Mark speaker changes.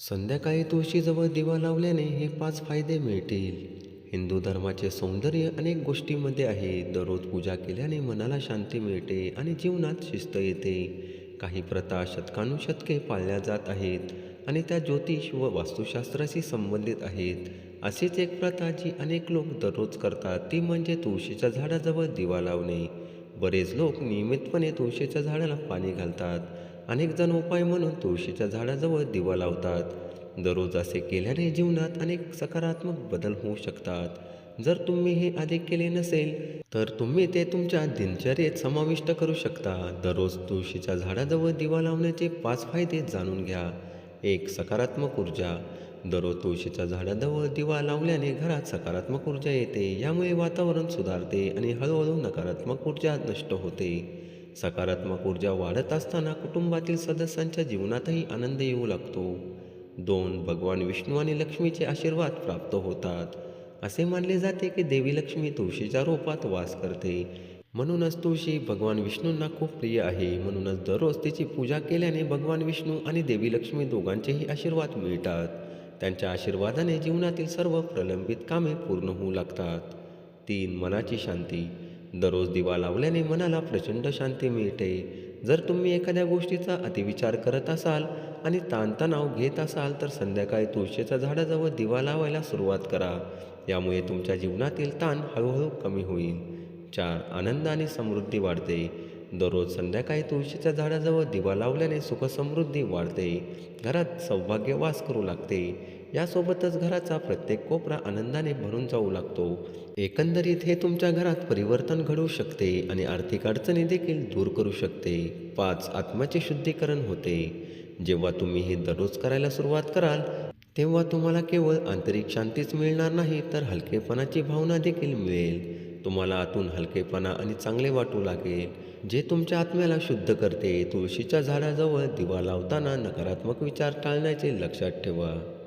Speaker 1: संध्याकाळी तुळशीजवळ दिवा लावल्याने हे पाच फायदे मिळतील. हिंदू धर्माचे सौंदर्य अनेक गोष्टींमध्ये आहे. दररोज पूजा केल्याने मनाला शांती मिळते आणि जीवनात शिस्त येते. काही प्रथा शतकानुशतके पाळल्या जात आहेत आणि त्या ज्योतिष व वास्तुशास्त्राशी संबंधित आहेत. अशीच एक प्रथा जी अनेक लोक दररोज करतात ती म्हणजे तुळशीच्या झाडाजवळ दिवा लावणे. बरेच लोक नियमितपणे तुळशीच्या झाडाला पाणी घालतात. अनेक जण उपाय म्हणून तुळशीच्या झाडाजवळ दिवा लावतात. दररोज असे केल्याने जीवनात अनेक सकारात्मक बदल होऊ शकतात. जर तुम्ही हे आधी केले नसेल तर तुम्ही ते तुमच्या दिनचर्येत समाविष्ट करू शकता. दररोज तुळशीच्या झाडाजवळ दिवा लावण्याचे पाच फायदे जाणून घ्या. एक सकारात्मक ऊर्जा. दररोज तुळशीच्या झाडाजवळ दिवा लावल्याने घरात सकारात्मक ऊर्जा येते. यामुळे वातावरण सुधारते आणि हळूहळू नकारात्मक ऊर्जा नष्ट होते. सकारात्मक ऊर्जा वाढत असताना कुटुंबातील सदस्यांच्या जीवनातही आनंद येऊ लागतो. दोन भगवान विष्णू आणि लक्ष्मीचे आशीर्वाद प्राप्त होतात. असे मानले जाते की देवी लक्ष्मी तुळशीच्या रूपात वास करते. म्हणूनच तुळशी भगवान विष्णूंना खूप प्रिय आहे. म्हणूनच दररोज तिची पूजा केल्याने भगवान विष्णू आणि देवी लक्ष्मी दोघांचेही आशीर्वाद मिळतात. त्यांच्या आशीर्वादाने जीवनातील सर्व प्रलंबित कामे पूर्ण होऊ लागतात. तीन मनाची शांती. दररोज दिवा लावल्याने मनाला प्रचंड शांती मिळते. जर तुम्ही एखाद्या गोष्टीचा अतिविचार करत असाल आणि ताणतणाव घेत असाल तर संध्याकाळी तुळशीच्या झाडाजवळ दिवा लावायला सुरुवात करा. यामुळे तुमच्या जीवनातील ताण हळूहळू कमी होईल. चार आनंद आणि समृद्धी वाढते. दररोज संध्याकाळी तुळशीच्या झाडाजवळ दिवा लावल्याने सुखसमृद्धी वाढते. घरात सौभाग्य वास करू लागते. यासोबतच घराचा प्रत्येक कोपरा आनंदाने भरून जाऊ लागतो. एकंदरीत हे तुमच्या घरात परिवर्तन घडवू शकते आणि आर्थिक अडचणी देखील दूर करू शकते. पाच आत्म्याचे शुद्धीकरण होते. जेव्हा तुम्ही हे दररोज करायला सुरुवात कराल तेव्हा तुम्हाला केवळ आंतरिक शांतीच मिळणार नाही तर हलकेपणाची भावना देखील मिळेल. तुम्हाला आतून हलकेपणा आणि चांगले वाटू लागेल. जे तुमच्या आत्म्याला शुद्ध करते तुळशीच्या झाडाजवळ दिवा लावताना नकारात्मक विचार टाळण्याचे लक्षात ठेवा.